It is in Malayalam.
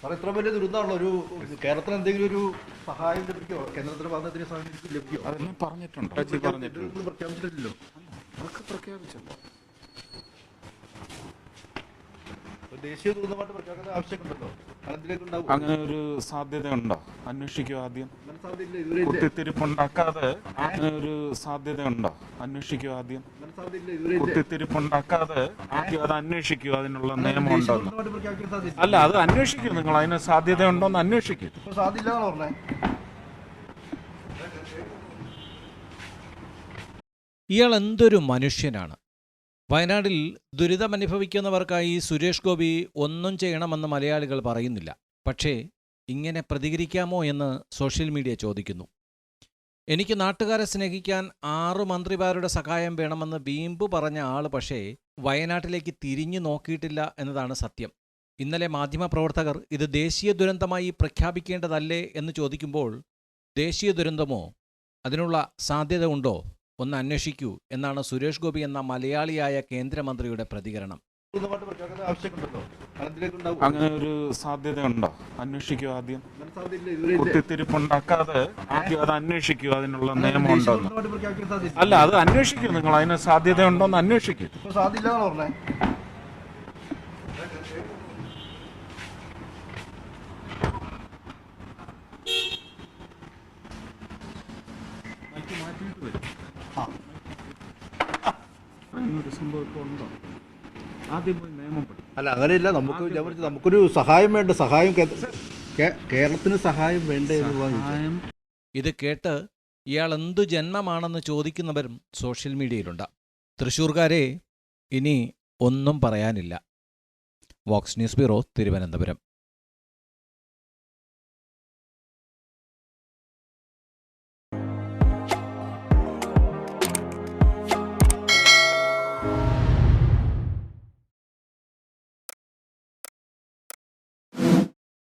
സാർ ഇത്ര വലിയ ദുരന്തമാണല്ലോ ഒരു കേരളത്തിന് എന്തെങ്കിലും ഒരു സഹായം ലഭിക്കുമോ കേന്ദ്രത്തിന്റെ ഭാഗത്തിന് സഹായം ലഭിക്കുമോ പറഞ്ഞിട്ടുണ്ട്. പ്രഖ്യാപിച്ചിട്ടില്ലല്ലോ. അതൊക്കെ പ്രഖ്യാപിച്ചല്ലോ ഒരു ദേശീയ പ്രഖ്യാപിക്കേണ്ട ആവശ്യമുണ്ടല്ലോ? അങ്ങനെ ഒരു സാധ്യത ഉണ്ടോ അന്വേഷിക്കുക ആദ്യം കുത്തിത്തിരിപ്പുണ്ടാക്കാതെ അങ്ങനെ ഒരു സാധ്യത ഉണ്ടോ അന്വേഷിക്കുക ആദ്യം. കുത്തിത്തിരിപ്പുണ്ടാക്കാതെ ആദ്യം അത് അന്വേഷിക്കുക അതിനുള്ള നിയമം സാധ്യത അല്ല അത് അന്വേഷിക്കൂ നിങ്ങൾ അതിന് സാധ്യത ഉണ്ടോ എന്ന് അന്വേഷിക്കും. ഇയാൾ എന്തൊരു മനുഷ്യനാണ്? വയനാട്ടിൽ ദുരിതമനുഭവിക്കുന്നവർക്കായി സുരേഷ് ഗോപി ഒന്നും ചെയ്യണമെന്ന് മലയാളികൾ പറയുന്നില്ല. പക്ഷേ ഇങ്ങനെ പ്രതികരിക്കാമോ എന്ന് സോഷ്യൽ മീഡിയ ചോദിക്കുന്നു. എനിക്ക് നാട്ടുകാരെ സ്നേഹിക്കാൻ ആറു മന്ത്രിമാരുടെ സഹായം വേണമെന്ന് വീമ്പ് പറഞ്ഞ ആൾ പക്ഷേ വയനാട്ടിലേക്ക് തിരിഞ്ഞു നോക്കിയിട്ടില്ല എന്നതാണ് സത്യം. ഇന്നലെ മാധ്യമപ്രവർത്തകർ ഇത് ദേശീയ ദുരന്തമായി പ്രഖ്യാപിക്കേണ്ടതല്ലേ എന്ന് ചോദിക്കുമ്പോൾ ദേശീയ ദുരന്തമോ? അതിനുള്ള സാധ്യത ഉണ്ടോ? ഒന്ന് അന്വേഷിക്കൂ എന്നാണ് സുരേഷ് ഗോപി എന്ന മലയാളിയായ കേന്ദ്രമന്ത്രിയുടെ പ്രതികരണം. അങ്ങനെ ഒരു സാധ്യത ഉണ്ടോ? അന്വേഷിക്കുക ആദ്യം. കുത്തിത്തിരിപ്പുണ്ടാക്കാതെ ആദ്യം അത് അന്വേഷിക്കുക അതിനുള്ള നിയമം സാധ്യത അല്ല അത് അന്വേഷിക്കൂ നിങ്ങൾ. അതിന് അന്വേഷിക്കൂ സാധ്യത ഉണ്ടോ എന്ന് ആ സംഭവം ഇപ്പോൾ ഉണ്ടോ? ആദ്യം പോയി നിയമം പഠിക്കും. അല്ല അങ്ങനെയില്ല. നമുക്ക് ഞാൻ പറഞ്ഞു, നമുക്കൊരു സഹായം വേണ്ട. സഹായം കേ- കേരളത്തിന് സഹായം വേണ്ടേ എന്ന് പറഞ്ഞു ഇത് കേട്ട് ഇയാൾ എന്തു ജന്മമാണെന്ന് ചോദിക്കുന്നവരും സോഷ്യൽ മീഡിയയിലുണ്ട്. തൃശൂർക്കാരെ ഇനി ഒന്നും പറയാനില്ല. Vox news bureau Thiruvananthapuram.